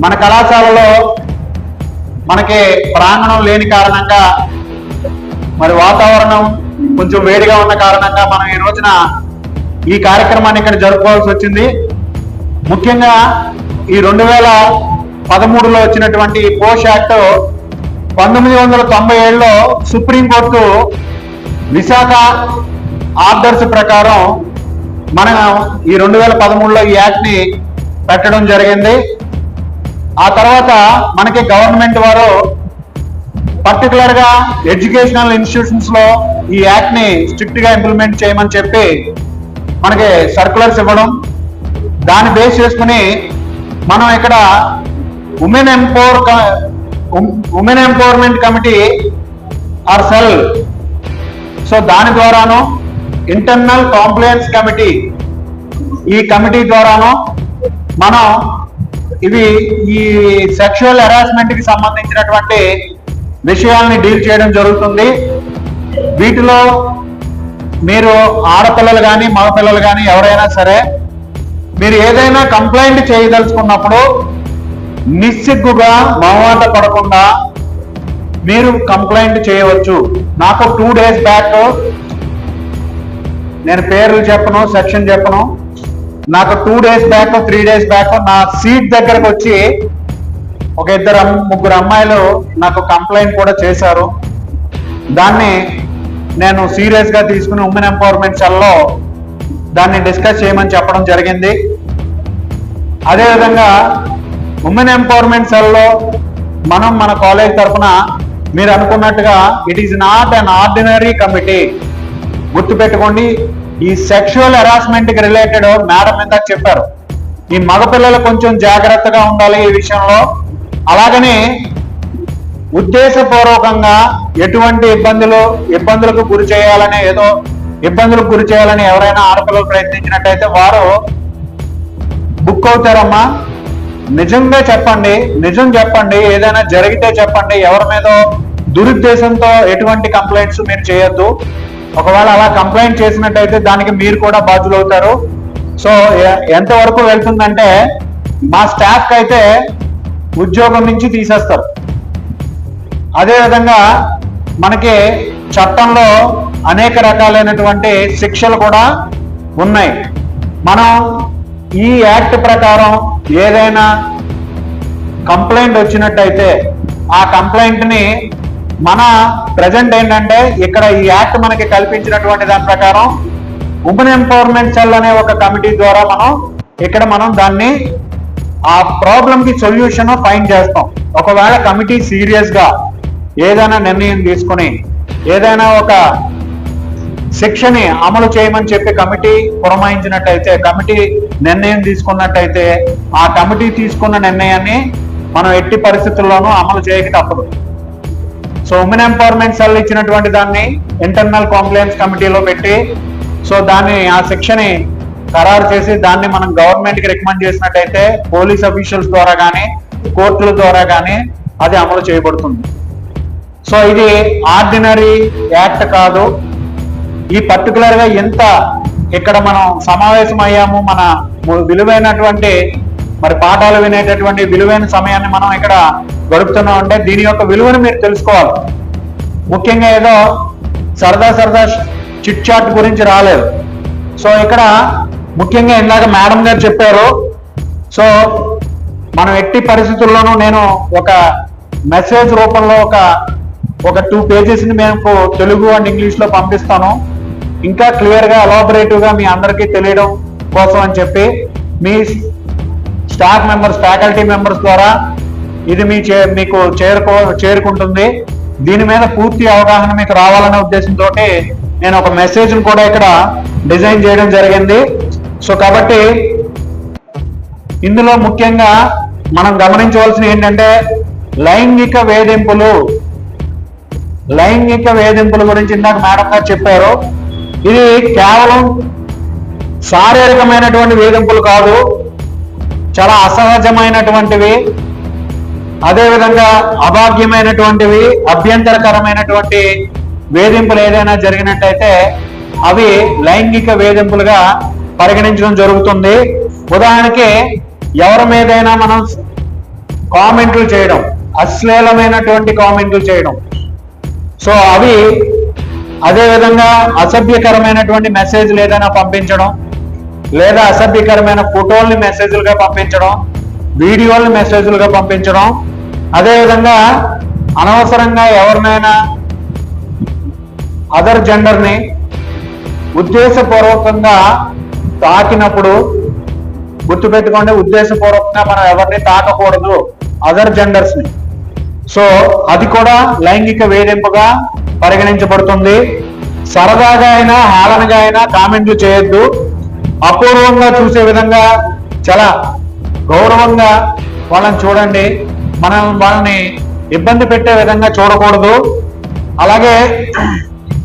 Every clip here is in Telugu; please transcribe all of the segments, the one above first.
మన కళాశాలలో మనకి ప్రాంగణం లేని కారణంగా మరి వాతావరణం కొంచెం వేడిగా ఉన్న కారణంగా మనం ఈ రోజున ఈ కార్యక్రమాన్ని ఇక్కడ జరుపుకోవాల్సి వచ్చింది. ముఖ్యంగా ఈ రెండు వేల పదమూడులో వచ్చినటువంటి పోష్ యాక్ట్ పంతొమ్మిది వందల తొంభై ఏడులో సుప్రీంకోర్టు విశాఖ ఆర్డర్స్ ప్రకారం మనం ఈ రెండు వేల పదమూడులో ఈ యాక్ట్ని పెట్టడం జరిగింది. ఆ తర్వాత మనకి గవర్నమెంట్ వారు పర్టికులర్గా ఎడ్యుకేషనల్ ఇన్స్టిట్యూషన్స్లో ఈ యాక్ట్ని స్ట్రిక్ట్గా ఇంప్లిమెంట్ చేయమని చెప్పి మనకి సర్కులర్స్ ఇవ్వడం. దాన్ని బేస్ చేసుకుని మనం ఇక్కడ women empower women empowerment committee or cell so దాని ద్వారాను ఇంటర్నల్ కాంప్లైన్స్ కమిటీ ఈ కమిటీ ద్వారాను మనం ఇవి ఈ సెక్షువల్ హెరాస్మెంట్కి సంబంధించినటువంటి విషయాల్ని డీల్ చేయడం జరుగుతుంది. వీటిలో మీరు ఆడపిల్లలు కానీ మగపిల్లలు కానీ ఎవరైనా సరే మీరు ఏదైనా కంప్లైంట్ చేయదలుచుకున్నప్పుడు నిస్సిగ్గుగా మహమాట పడకుండా మీరు కంప్లైంట్ చేయవచ్చు. నాకు టూ డేస్ బ్యాక్ నేను పేర్లు చెప్పను సెక్షన్ చెప్పను. నాకు two days back three days back నా సీట్ దగ్గరకు వచ్చి ఒక ఇద్దరు ముగ్గురు అమ్మాయిలు నాకు కంప్లైంట్ కూడా చేశారు. దాన్ని నేను సీరియస్గా తీసుకుని ఉమెన్ ఎంపవర్మెంట్ సెల్లో దాన్ని డిస్కస్ చేయమని చెప్పడం జరిగింది. అదేవిధంగా ఉమెన్ ఎంపవర్మెంట్ సెల్లో మనం మన కాలేజ్ తరఫున మీరు అనుకున్నట్టుగా it is not an ordinary committee గుర్తుపెట్టుకోండి ఈ సెక్షువల్ హెరాస్మెంట్కి రిలేటెడ్ మేడం ఇందాక చెప్పారు. ఈ మగపిల్లలు కొంచెం జాగ్రత్తగా ఉండాలి ఈ విషయంలో. అలాగనే ఉద్దేశపూర్వకంగా ఎటువంటి ఇబ్బందులు ఇబ్బందులకు గురి చేయాలని ఏదో ఇబ్బందులకు గురి చేయాలని ఎవరైనా ఆడపిల్లలు ప్రయత్నించినట్టయితే వారు బుక్ అవుతారమ్మా. నిజంగా చెప్పండి నిజం చెప్పండి ఏదైనా జరిగితే చెప్పండి ఎవరి మీద దురుద్దేశంతో ఎటువంటి కంప్లైంట్స్ మీరు చేయొద్దు. ఒకవేళ అలా కంప్లైంట్ చేసినట్టయితే దానికి మీరు కూడా బాధ్యులు అవుతారు సో ఎంతవరకు వెళ్తుందంటే మా స్టాఫ్ అయితే ఉద్యోగం నుంచి తీసేస్తారు. అదేవిధంగా మనకి చట్టంలో అనేక రకాలైనటువంటి శిక్షలు కూడా ఉన్నాయి. మనం ఈ యాక్ట్ ప్రకారం ఏదైనా కంప్లైంట్ వచ్చినట్టయితే ఆ కంప్లైంట్ని మన ప్రజెంట్ ఏంటంటే ఇక్కడ ఈ యాక్ట్ మనకి కల్పించినటువంటి దాని ప్రకారం ఉమెన్ ఎంపవర్మెంట్ సెల్ అనే ఒక కమిటీ ద్వారా మనం ఇక్కడ మనం దాన్ని ఆ ప్రాబ్లం కి సొల్యూషన్ ఫైండ్ చేస్తాం. ఒకవేళ కమిటీ సీరియస్గా ఏదైనా నిర్ణయం తీసుకుని ఏదైనా ఒక శిక్షని అమలు చేయమని చెప్పి కమిటీ పురమాయించినట్టయితే కమిటీ నిర్ణయం తీసుకున్నట్టయితే ఆ కమిటీ తీసుకున్న నిర్ణయాన్ని మనం ఎట్టి పరిస్థితుల్లోనూ అమలు చేయక తప్పదు. సో ఉమెన్ ఎంపవర్మెంట్ సెల్ ఇచ్చినటువంటి దాన్ని ఇంటర్నల్ కాంప్లైన్స్ కమిటీలో పెట్టి సో దాన్ని ఆ శిక్షని ఖరారు చేసి దాన్ని మనం గవర్నమెంట్కి రికమెండ్ చేసినట్టయితే పోలీస్ అఫీషియల్స్ ద్వారా కానీ కోర్టుల ద్వారా కానీ అది అమలు చేయబడుతుంది. సో ఇది ఆర్డినరీ యాక్ట్ కాదు. ఈ పర్టికులర్గా ఎంత ఇక్కడ మనం సమావేశం అయ్యాము మన విలువైనటువంటి మరి పాఠాలు వినేటటువంటి విలువైన సమయాన్ని మనం ఇక్కడ గడుపుతున్నాం అంటే దీని యొక్క విలువను మీరు తెలుసుకోవాలి. ముఖ్యంగా ఏదో సరదా సరదా చిట్ చాట్ గురించి రాలేదు. సో ఇక్కడ ముఖ్యంగా ఇందాక మేడం గారు చెప్పారు. సో మనం ఎట్టి పరిస్థితుల్లోనూ నేను ఒక మెసేజ్ రూపంలో ఒక ఒక టూ పేజెస్ని మేము తెలుగు అండ్ ఇంగ్లీష్లో పంపిస్తాను. ఇంకా క్లియర్గా గా మీ అందరికీ తెలియడం కోసం అని చెప్పి మీ స్టాఫ్ మెంబర్స్ ఫ్యాకల్టీ మెంబర్స్ ద్వారా ఇది మీ చే మీకు చేరుకో చేరుకుంటుంది. దీని మీద పూర్తి అవగాహన మీకు రావాలనే ఉద్దేశంతో నేను ఒక మెసేజ్ కూడా ఇక్కడ డిజైన్ చేయడం జరిగింది. సో కాబట్టి ఇందులో ముఖ్యంగా మనం గమనించవలసిన ఏంటంటే లైంగిక వేధింపులు లైంగిక వేధింపుల గురించి ఇందాక మేడం గారు చెప్పారు. ఇది కేవలం శారీరకమైనటువంటి వేధింపులు కాదు. చాలా అసహజమైనటువంటివి అదేవిధంగా అభాగ్యమైనటువంటివి అభ్యంతరకరమైనటువంటి వేధింపులు ఏదైనా జరిగినట్టయితే అవి లైంగిక వేధింపులుగా పరిగణించడం జరుగుతుంది. ఉదాహరణకి ఎవరి మీదైనా మనం కామెంట్లు చేయడం అశ్లీలమైనటువంటి కామెంట్లు చేయడం. సో అవి అదే విధంగా అసభ్యకరమైనటువంటి మెసేజ్లు ఏదైనా పంపించడం లేదా అసభ్యకరమైన ఫోటోల్ని మెసేజ్లుగా పంపించడం వీడియోల్ని మెసేజ్లుగా పంపించడం. అదేవిధంగా అనవసరంగా ఎవరినైనా అదర్ జెండర్ని ఉద్దేశపూర్వకంగా తాకినప్పుడు గుర్తుపెట్టుకోండి ఉద్దేశపూర్వకంగా మనం ఎవరిని తాకకూడదు అదర్ జెండర్స్ని. సో అది కూడా లైంగిక వేధింపుగా పరిగణించబడుతుంది. సరదాగా అయినా హేళనగా అయినా కామెంట్లు చేయొద్దు. అపూర్వంగా చూసే విధంగా చాలా గౌరవంగా వాళ్ళని చూడండి. మనం వాళ్ళని ఇబ్బంది పెట్టే విధంగా చూడకూడదు. అలాగే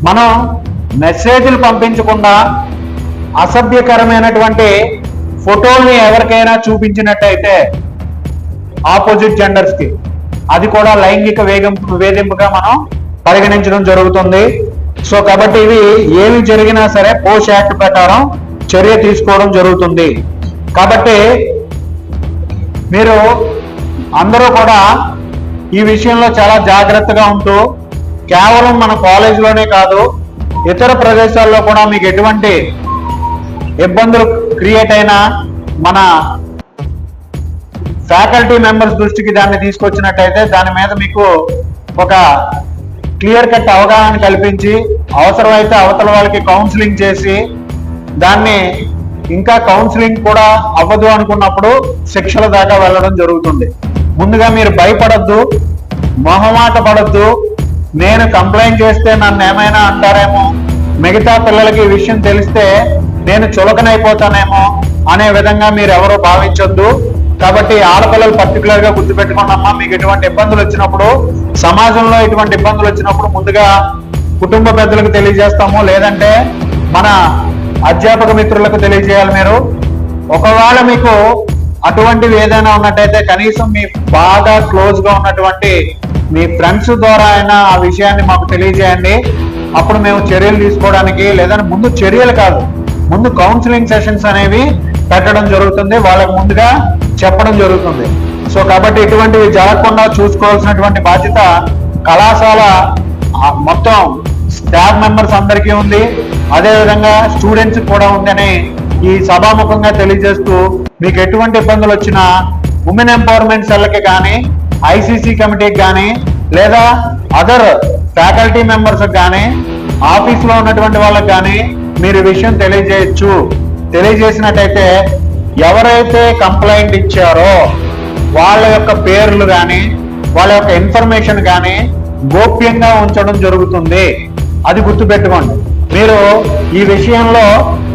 మనం మెసేజ్లు పంపించకుండా అసభ్యకరమైనటువంటి ఫోటోల్ని ఎవరికైనా చూపించినట్టయితే ఆపోజిట్ జెండర్స్కి అది కూడా లైంగిక వేగం వేధింపుగా మనం పరిగణించడం జరుగుతుంది. సో కాబట్టి ఇవి ఏమి జరిగినా సరే పోస్ట్ యాక్ట్ ప్రకారం చర్య తీసుకోవడం జరుగుతుంది. కాబట్టి మీరు అందరూ కూడా ఈ విషయంలో చాలా జాగ్రత్తగా ఉంటూ కేవలం మన కాలేజీలోనే కాదు ఇతర ప్రదేశాల్లో కూడా మీకు ఎటువంటి ఇబ్బందులు క్రియేట్ అయినా మన ఫ్యాకల్టీ మెంబర్స్ దృష్టికి దాన్ని తీసుకొచ్చినట్టయితే దాని మీద మీకు ఒక క్లియర్ కట్ అవగాహన కల్పించి అవసరమైతే అవతల వాళ్ళకి కౌన్సిలింగ్ చేసి దాన్ని ఇంకా కౌన్సిలింగ్ కూడా అవ్వదు అనుకున్నప్పుడు శిక్షల దాకా వెళ్ళడం జరుగుతుంది. ముందుగా మీరు భయపడద్దు మొహమాట పడద్దు. నేను కంప్లైంట్ చేస్తే నన్ను ఏమైనా అంటారేమో మిగతా పిల్లలకి ఈ విషయం తెలిస్తే నేను చులకనైపోతానేమో అనే విధంగా మీరు ఎవరు భావించొద్దు. కాబట్టి ఆడపిల్లలు పర్టికులర్గా గుర్తుపెట్టుకోండమ్మా మీకు ఎటువంటి ఇబ్బందులు వచ్చినప్పుడు సమాజంలో ఎటువంటి ఇబ్బందులు వచ్చినప్పుడు ముందుగా కుటుంబ పెద్దలకు తెలియజేస్తాము. లేదంటే మన అధ్యాపక మిత్రులకు తెలియజేయాలి మీరు. ఒకవేళ మీకు అటువంటివి ఏదైనా ఉన్నట్టయితే కనీసం మీ బాగా క్లోజ్గా ఉన్నటువంటి మీ ఫ్రెండ్స్ ద్వారా అయినా ఆ విషయాన్ని మాకు తెలియజేయండి. అప్పుడు మేము చర్యలు తీసుకోవడానికి లేదంటే ముందు చర్యలు కాదు ముందు కౌన్సిలింగ్ సెషన్స్ అనేవి పెట్టడం జరుగుతుంది. వాళ్ళకి ముందుగా చెప్పడం జరుగుతుంది. సో కాబట్టి ఇటువంటివి జరగకుండా చూసుకోవాల్సినటువంటి బాధ్యత కళాశాల మొత్తం స్టాఫ్ మెంబర్స్ అందరికీ ఉంది. అదే విధంగా స్టూడెంట్స్ కూడా ఉందని ఈ సభాముఖంగా తెలియజేస్తూ మీకు ఎటువంటి ఇబ్బందులు వచ్చినా ఉమెన్ ఎంపవర్మెంట్ సెల్కి కానీ ఐసీసీ కమిటీకి కానీ లేదా అదర్ ఫ్యాకల్టీ మెంబర్స్ కానీ ఆఫీస్లో ఉన్నటువంటి వాళ్ళకి కానీ మీరు విషయం తెలియజేయచ్చు. తెలియజేసినట్టయితే ఎవరైతే కంప్లైంట్ ఇచ్చారో వాళ్ళ యొక్క పేర్లు కానీ వాళ్ళ యొక్క ఇన్ఫర్మేషన్ కానీ గోప్యంగా ఉంచడం జరుగుతుంది. అది గుర్తుపెట్టుకోండి. మీరు ఈ విషయంలో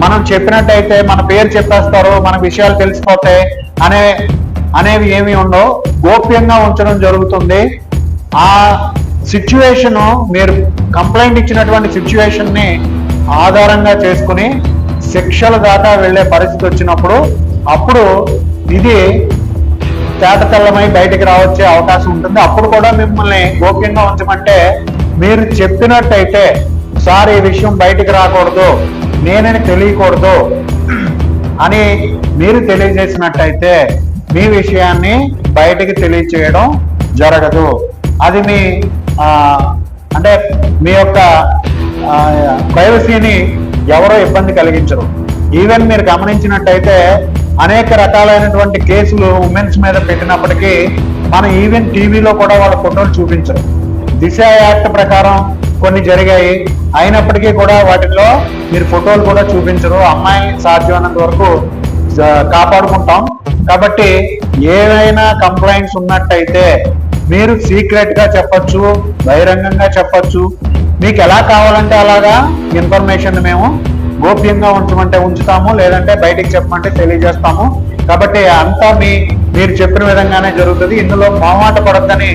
మనం చెప్పినట్టయితే మన పేరు చెప్పేస్తారు మన విషయాలు తెలిసిపోతాయి అనే అనేవి ఏమి ఉండవు. గోప్యంగా ఉంచడం జరుగుతుంది. ఆ సిచ్యువేషన్ మీరు కంప్లైంట్ ఇచ్చినటువంటి సిచ్యువేషన్ని ఆధారంగా చేసుకుని శిక్షల దాకా వెళ్ళే పరిస్థితి వచ్చినప్పుడు అప్పుడు ఇది తేటతెల్లమై బయటికి రావచ్చే అవకాశం ఉంటుంది. అప్పుడు కూడా మిమ్మల్ని గోప్యంగా ఉంచమంటే మీరు చెప్పినట్టయితే సార్ ఈ విషయం బయటికి రాకూడదు నేనని తెలియకూడదు అని మీరు తెలియజేసినట్టయితే మీ విషయాన్ని బయటికి తెలియచేయడం జరగదు. అది మీ అంటే మీ యొక్క ప్రైవసీని ఎవరో ఇబ్బంది కలిగించరు. ఈవెన్ మీరు గమనించినట్టయితే అనేక రకాలైనటువంటి కేసులు ఉమెన్స్ మీద పెట్టినప్పటికీ మన ఈవెన్ టీవీలో కూడా వాళ్ళ ఫోటోలు చూపించరు. దిశ యాక్ట్ ప్రకారం కొన్ని జరిగాయి. అయినప్పటికీ కూడా వాటిల్లో మీరు ఫోటోలు కూడా చూపించరు. అమ్మాయిల్ని సాధ్యమైనంత వరకు కాపాడుకుంటాం. కాబట్టి ఏవైనా కంప్లైంట్స్ ఉన్నట్టయితే మీరు సీక్రెట్గా చెప్పచ్చు బహిరంగంగా చెప్పచ్చు. మీకు ఎలా కావాలంటే అలాగా ఇన్ఫర్మేషన్ మేము గోప్యంగా ఉంచమంటే ఉంచుతాము లేదంటే బయటికి చెప్పమంటే తెలియజేస్తాము. కాబట్టి అంతా మీ మీరు చెప్పిన విధంగానే జరుగుతుంది. ఇందులో మామాట పడద్దని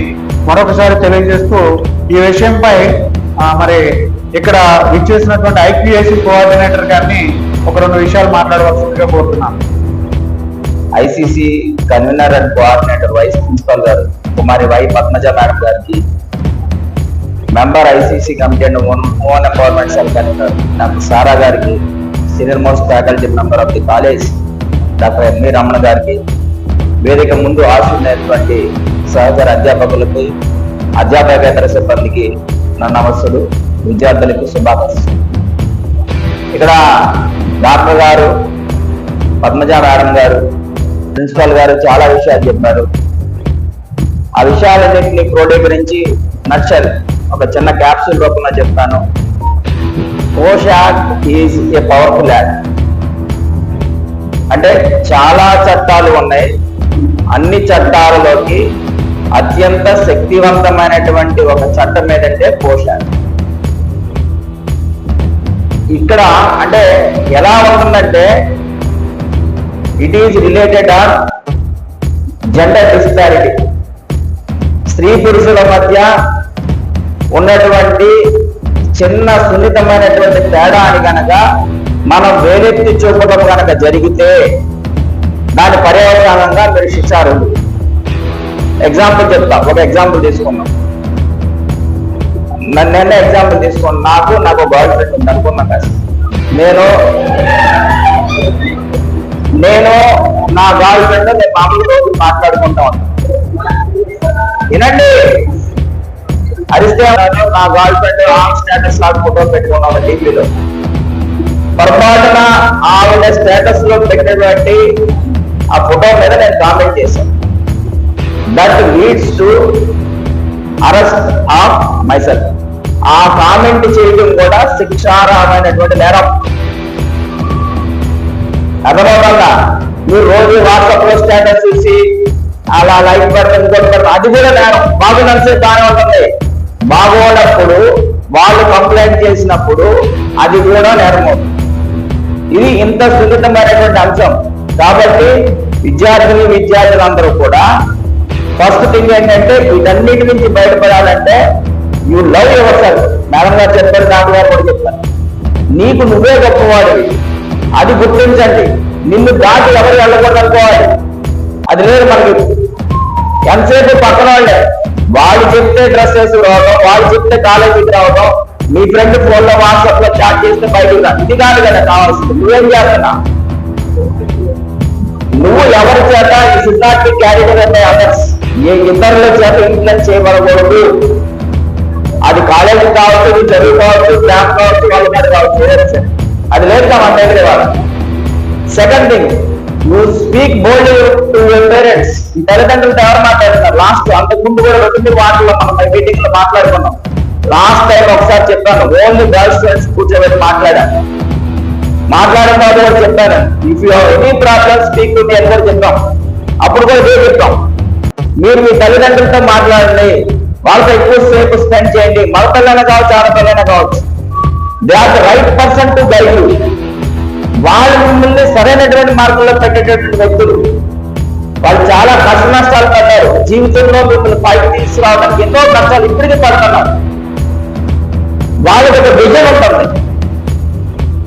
మరొకసారి తెలియజేస్తూ ఈ విషయంపై మరి ఇక్కడ విచ్చేసినటువంటి ఐపీఎస్సీ కోఆర్డినేటర్ గారిని ఒక రెండు విషయాలు మాట్లాడవలసిందిగా కోరుతున్నాను. ICC convener and coordinator vice principal గారు కుమారి వై పద్మజ మేడం గారికి member ICC committee and own own empowerment cell convener నాకు సారా గారికి senior most faculty member of the college doctor M V Ramana గారికి వేదిక ముందు ఆశున్నటువంటి సహచర అధ్యాపకులకి అధ్యాపకేతర సిబ్బందికి నా నమస్సులు విద్యార్థులకు శుభాకాంక్షలు. ఇక్కడ డాక్టర్ గారు పద్మజ మేడం గారు ప్రిన్సిపాల్ గారు చాలా విషయాలు చెప్పారు. ఆ విషయాలన్నింటినీ క్రోడీకరించి నచ్చల్ ఒక చిన్న క్యాప్సూల్ రూపంలో చెప్తాను. POSH act is a powerful act అంటే చాలా చట్టాలు ఉన్నాయి. అన్ని చట్టాలలోకి అత్యంత శక్తివంతమైనటువంటి ఒక చట్టం ఏదంటే పోషణ. ఇక్కడ అంటే ఎలా ఉంటుందంటే it is related on gender disparity స్త్రీ పురుషుల మధ్య ఉన్నటువంటి చిన్న సున్నితమైనటువంటి తేడా అని కనుక మనం వేరెత్తి చూపడం కనుక జరిగితే దాని పర్యావరణంగా మీరు శిక్షారు ఎగ్జాంపుల్ చెప్తా ఒక ఎగ్జాంపుల్ తీసుకున్నాం. నన్ను నిన్న ఎగ్జాంపుల్ తీసుకోండి నాకు నాకు గర్ల్ ఫ్రెండ్ ఉంది అనుకున్నా నేను నేను నా గర్ల్ ఫ్రెండ్ నేను మామూలు రోజు మాట్లాడుకుంటా ఉంటాను వినండి. అరిస్తే నా గర్ల్ ఫ్రెండ్ ఆన్ స్టేటస్ లాగా ఫోటో పెట్టుకున్నాను టీవీలో పొరపాటున ఆవిడ స్టేటస్లో పెట్టినటువంటి ఆ ఫోటో మీద నేను కామెంట్ చేశాను. That leads to arrest of myself ఆ కామెంట్ చేయడం కూడా శిక్షార్హమైనటువంటి నేరం. అర్థమవుతుందా మీరు రోజు వాట్సాప్లో స్టేటస్ చూసి అలా లైక్ పెడతాం ఇంకోటి అది కూడా నేరం. బాగున్నసే బాగానే ఉంటుంది. బాగోనప్పుడు వాళ్ళు కంప్లైంట్ చేసినప్పుడు అది కూడా నేరం అవుతుంది ఇది ఇంత సున్నితమైనటువంటి అంశం. కాబట్టి విద్యార్థులు విద్యార్థులందరూ కూడా ఫస్ట్ థింగ్ ఏంటంటే వీటన్నిటి నుంచి బయటపడాలంటే you love yourself madam గారు చెప్పారు నాకు గారు కూడా చెప్తారు నీకు నువ్వే గొప్పవాడివి. అది గుర్తించండి. నిన్ను దాటి ఎవరు వెళ్ళకూడదు అనుకోవాలి అది లేదు మనకి. ఎంతసేపు పక్కన వాళ్ళే? వాళ్ళు చెప్తే డ్రెస్ వేసి రావడం వాళ్ళు చెప్తే కాలేజీకి రావడం మీ ఫ్రెండ్ ఫోన్లో వాట్సాప్లో చాట్ చేస్తే బయటకు రా ఇది కాదు కదా కావాల్సింది. నువ్వేం చేస్తున్నా నువ్వు ఎవరి చేత ఈ సిద్ధార్థి క్యారీడర్ అంటే అదర్స్ ఏ ఇతరుల చేత ఇన్ఫ్లుయెన్స్ చేయబడకూడదు. అది కాలేజీ కావచ్చు నీ చదువు కావచ్చు క్యాంప్ కావచ్చు వాళ్ళ మీద కావచ్చు అది లేదు మా దగ్గర వాళ్ళ సెకండ్ థింగ్ నువ్వు speak bold to your parents తల్లిదండ్రులతో ఎవరు మాట్లాడుతున్నారు? లాస్ట్ అంతకు ముందు కూడా వచ్చింది వాటిలో మనం మీటింగ్లో మాట్లాడుకున్నాం. లాస్ట్ టైం ఒకసారి చెప్పాను ఓన్లీ గర్ల్స్ స్టూడెంట్స్ కూర్చోబెట్టి మాట్లాడాను మాట్లాడిన తర్వాత కూడా చెప్పాను. If you any problem speak to me అని కూడా చెప్పాం. అప్పుడు కూడా ఇదే చెప్పాం. మీరు మీ తల్లిదండ్రులతో మాట్లాడండి. వాళ్ళతో ఎక్కువ సేపు స్పెండ్ చేయండి. మగపిల్లైనా కావచ్చు ఆడపిల్లైనా కావచ్చు. They are the right person to guide you వాళ్ళు మిమ్మల్ని సరైనటువంటి మార్గంలో పెట్టేటటువంటి వ్యక్తులు. వాళ్ళు చాలా కష్ట నష్టాలు పడ్డారు. జీవితంలో మిమ్మల్ని పైకి తీసుకురావడానికి ఎన్నో కష్టాలు ఇప్పటికీ పడుతున్నారు. వాళ్ళకి ఒక విజన్ ఉంటుంది.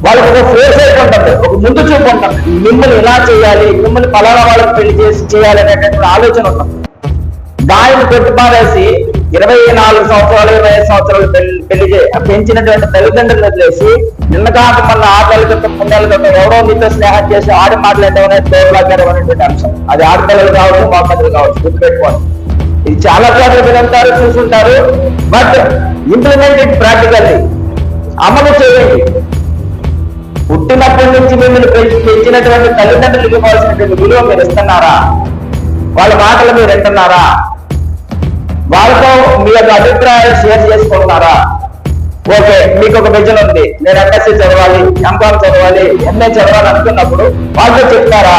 వాళ్ళకి ఒక ఫేస్ అయితే ఉంటుంది. ఒక ముందు చూపు ఉంటుంది. మిమ్మల్ని ఇలా చేయాలి మిమ్మల్ని పలానా వాళ్ళకి పెళ్ళి చేసి చేయాలి అనేటటువంటి ఆలోచన ఉంటుంది. దానిని పెట్టుబారేసి ఇరవై నాలుగు సంవత్సరాలు ఇరవై ఐదు సంవత్సరాలు పెళ్ళి పెళ్ళి పెంచినటువంటి తల్లిదండ్రులు వదిలేసి నిన్న కాక మన ఆటల క్రితం పుణ్యాల క్రితం ఎవరో మీతో స్నేహం చేసి ఆడి మాట్లాడడం అనేది అనేటువంటి అంశం. అది ఆడపిల్లలు కావచ్చు మగపిల్లలు కావచ్చు గుర్తుపెట్టుకోండి. ఇది చాలా చోట్ల వినంటారు చూసుంటారు. బట్ ఇంప్లిమెంటెడ్ ప్రాక్టికల్లీ అమలు చేయండి. పుట్టినప్పటి నుంచి మిమ్మల్ని పెంచినటువంటి తల్లిదండ్రులకు ఇవ్వాల్సినటువంటి విలువ మీరు ఇస్తున్నారా? వాళ్ళ మాటలు మీరు వింటున్నారా? వాళ్ళతో మీ యొక్క అభిప్రాయాలు షేర్ చేసుకుంటున్నారా? ఓకే మీకు ఒక విజన్ ఉంది. నేను ఎంఎస్సీ చదవాలి ఎంకామ్ చదవాలి ఎంఏ చదవాలి అనుకున్నప్పుడు వాళ్ళతో చెప్తారా?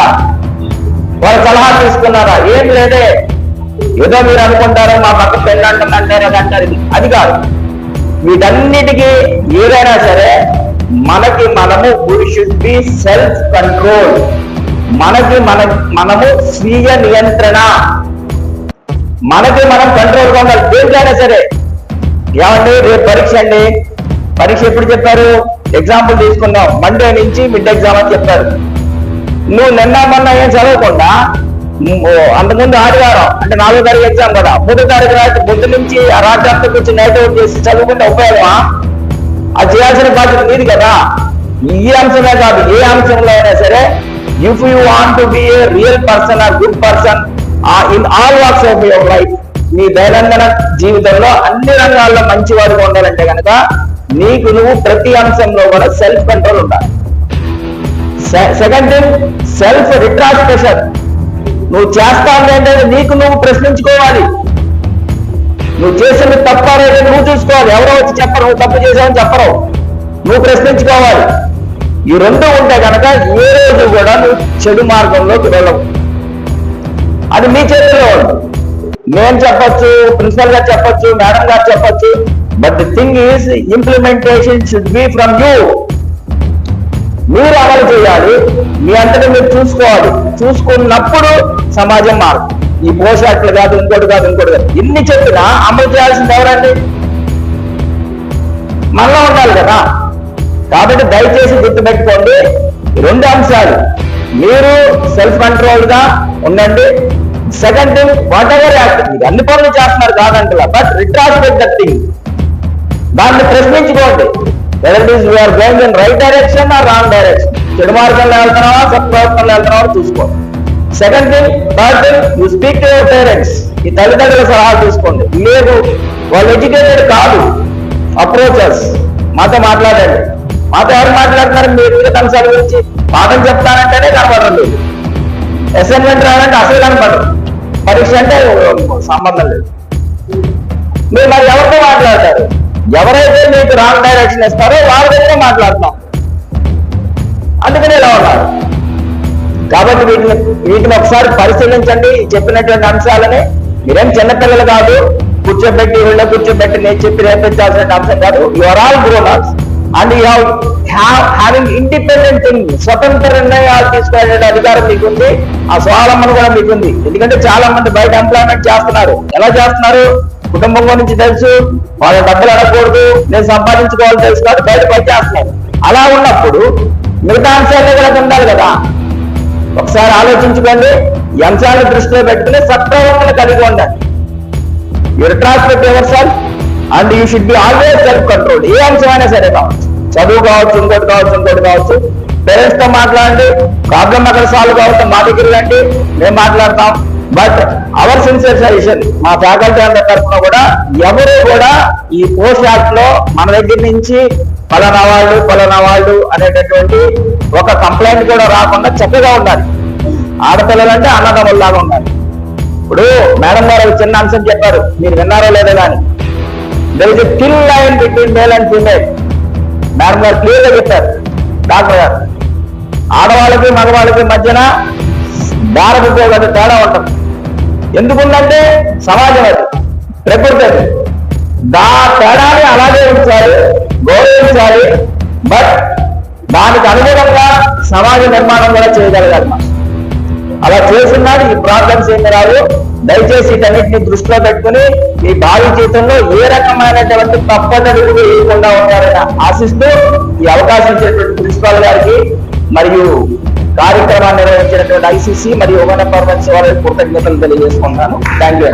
వాళ్ళ సలహా తీసుకున్నారా? ఏం లేదే. ఏదో మీరు అనుకుంటారో మా పక్క పెళ్ళి అంటారు అది అంటారు. అది కాదు. వీటన్నిటికీ ఏదైనా సరే మనకి మనము we should be self control మనకి మన మనము స్వీయ నియంత్రణ. మనకి మనం కంట్రోల్ ఉండాలి. దేనికైనా సరే. ఏమండి రేపు పరీక్ష అండి. పరీక్ష ఎప్పుడు చెప్పారు? ఎగ్జాంపుల్ తీసుకుందాం. మండే నుంచి మిడ్ ఎగ్జామ్ అని చెప్పారు. నువ్వు నిన్న మొన్న ఏం చదవకుండా అంతకుముందు ఆదివారం అంటే నాలుగో తారీఖు ఎగ్జామ్ కదా. మూడో తారీఖు రాత్రి పొద్దు నుంచి ఆ రాత్రి నుంచి నైట్ అవుట్ చేసి చదువుకుంటే ఉపయోగమా? అది చేయాల్సిన బాధ్యత మీది కదా. ఈ అంశమే కాదు ఏ అంశంలో అయినా సరే if you want to be a real person or good person in all walks of your life నీ దైనందిన జీవితంలో అన్ని రంగాల్లో మంచివాడిగా ఉండాలంటే కనుక నీకు నువ్వు ప్రతి అంశంలో కూడా సెల్ఫ్ కంట్రోల్ ఉండాలి. సెకండ్ థింగ్ సెల్ఫ్ రిట్రాస్పెషన్ నువ్వు చేస్తావు ఏంటంటే నీకు నువ్వు ప్రశ్నించుకోవాలి. నువ్వు చేసింది తప్ప అనేది నువ్వు చూసుకోవాలి. ఎవరో వచ్చి చెప్పరు నువ్వు తప్పు చేసావని చెప్పరు. నువ్వు ప్రశ్నించుకోవాలి. ఈ రెండు ఉంటే కనుక ఏ రోజు కూడా నువ్వు చెడు మార్గంలోకి వెళ్ళవు. అది మీ చేతిలో ఉంది. నేను చెప్పచ్చు ప్రిన్సిపల్ గారు చెప్పచ్చు మేడం గారు చెప్పచ్చు but the thing is implementation should be from you మీరు అమలు చేయాలి. మీ అంతటా మీరు చూసుకోవాలి. చూసుకున్నప్పుడు సమాజం మారు ఈ పోషాట్లు కాదు ఇంకోటి కాదు ఇంకోటి కాదు. ఎన్ని చెప్పినా అమలు చేయాల్సింది ఎవరండి? మనలో ఉండాలి కదా. కాబట్టి దయచేసి గుర్తుపెట్టుకోండి రెండు అంశాలు. మీరు సెల్ఫ్ కంట్రోల్గా ఉండండి. Second thing whatever act మీరు అన్ని పనులు చేస్తున్నారు కాదంటలా బట్ రిట్రాస్పెక్ట్ దట్ థింగ్ దాన్ని ప్రశ్నించుకోండి. Whether is you're going in right direction or wrong direction చెడు మార్గంలో వెళ్తున్నావా? సత్ప్రవర్తనలో వెళ్తున్నావా? చూసుకో. Second thing third thing you speak to your parents ఈ తల్లిదండ్రుల సలహా తీసుకోండి. లేదు వాళ్ళు ఎడ్యుకేటెడ్ కాదు. అప్రోచెస్ మాతో మాట్లాడండి. మాతో ఎవరు మాట్లాడుతున్నారు? మీరు వ్యక్తిగత అంశాల గురించి పాఠం చెప్తానంటేనే కనబడడం లేదు అసైన్మెంట్ రావాలంటే అసలు కనబడరు. పరీక్ష అంటే సంబంధం లేదు. మీరు మరి ఎవరితో మాట్లాడతారు? ఎవరైతే మీకు రాంగ్ డైరెక్షన్ ఇస్తారో వారి దగ్గర మాట్లాడతాం. అందుకనే ఇలా ఉన్నారు. కాబట్టి వీటిని వీటిని ఒకసారి పరిశీలించండి చెప్పినటువంటి అంశాలని. మీరేం చిన్నపిల్లలు కాదు కూర్చోబెట్టి వీళ్ళ కూర్చోబెట్టి నేను చెప్పి నేర్పించాల్సిన అంశం కాదు. Your all grownups and you having independent thing స్వతంత్ర నిర్ణయాలు తీసుకునే అధికారం మీకుంది. ఆ స్వావలంబన కూడా మీకుంది. ఎందుకంటే చాలా మంది బయట ఎంప్లాయ్మెంట్ చేస్తున్నారు. ఎలా చేస్తున్నారు? కుటుంబం గురించి తెలుసు. వాళ్ళ డబ్బులు అడగకూడదు. నేను సంపాదించుకోవాలి తెలుసు కాబట్టి బయట పనిచేస్తున్నాను అలా ఉన్నప్పుడు మిగతా అంశాలు కూడా ఉండాలి కదా. ఒకసారి ఆలోచించుకోండి. అంశాలను దృష్టిలో పెట్టుకుని సత్ప్రవర్తన కలిగి ఉండండి. You introspect yourself and you should be always self control ఏ అంశమైనా సరే కావచ్చు. చదువు కావచ్చు ఇంకోటి కావచ్చు ఇంకోటి కావచ్చు. పేరెంట్స్తో మాట్లాడండి. ప్రాబ్లం అక్కడ సాల్వ్ కావచ్చు. మా దగ్గర రండి. మేము మాట్లాడతాం. బట్ అవర్ సెన్సేషన్ మా ఫ్యాకల్టీ అందరి తరఫున కూడా ఎవరు కూడా ఈ పోస్ట్ యాక్ట్లో మన దగ్గర నుంచి పలానా వాళ్ళు పలానా వాళ్ళు అనేటటువంటి ఒక కంప్లైంట్ కూడా రాకుండా చక్కగా ఉండాలి. ఆడపిల్లలంటే అన్నదమ్ముల్లాగా ఉండాలి. ఇప్పుడు మేడం గారు ఒక చిన్న అంశం చెప్పారు మీరు విన్నారో లేదో కానీ. There is thin line between male and female madam గారు క్లియర్గా చెప్పారు డాక్టర్ గారు. ఆడవాళ్ళకి మగవాళ్ళకి మధ్యన భారతదేశ తేడా ఉంటుంది. ఎందుకుందంటే సమాజం అది ప్రకృతి అది. దా తేడాని అలాగే ఉంచాలి గౌరవించాలి బట్ దానికి అనుగుణంగా సమాజ నిర్మాణం కూడా చేయగలగాలి మనం. అలా చేసినాడు ఈ ప్రాబ్లమ్స్ ఏమి రాదు దయచేసి వీటన్నిటిని దృష్టిలో పెట్టుకుని మీ భావి జీవితంలో ఏ రకమైనటువంటి తప్పదడుగు వేయకుండా ఉంటారని ఆశిస్తూ ఈ అవకాశం ఇచ్చినటువంటి ప్రిన్సిపాల్ గారికి మరియు కార్యక్రమాన్ని నిర్వహించినటువంటి ఐసీసీ మరియు ఉమెన్ ఎంపవర్మెంట్స్ వారికి కృతజ్ఞతలు తెలియజేసుకుంటాను థ్యాంక్ యూ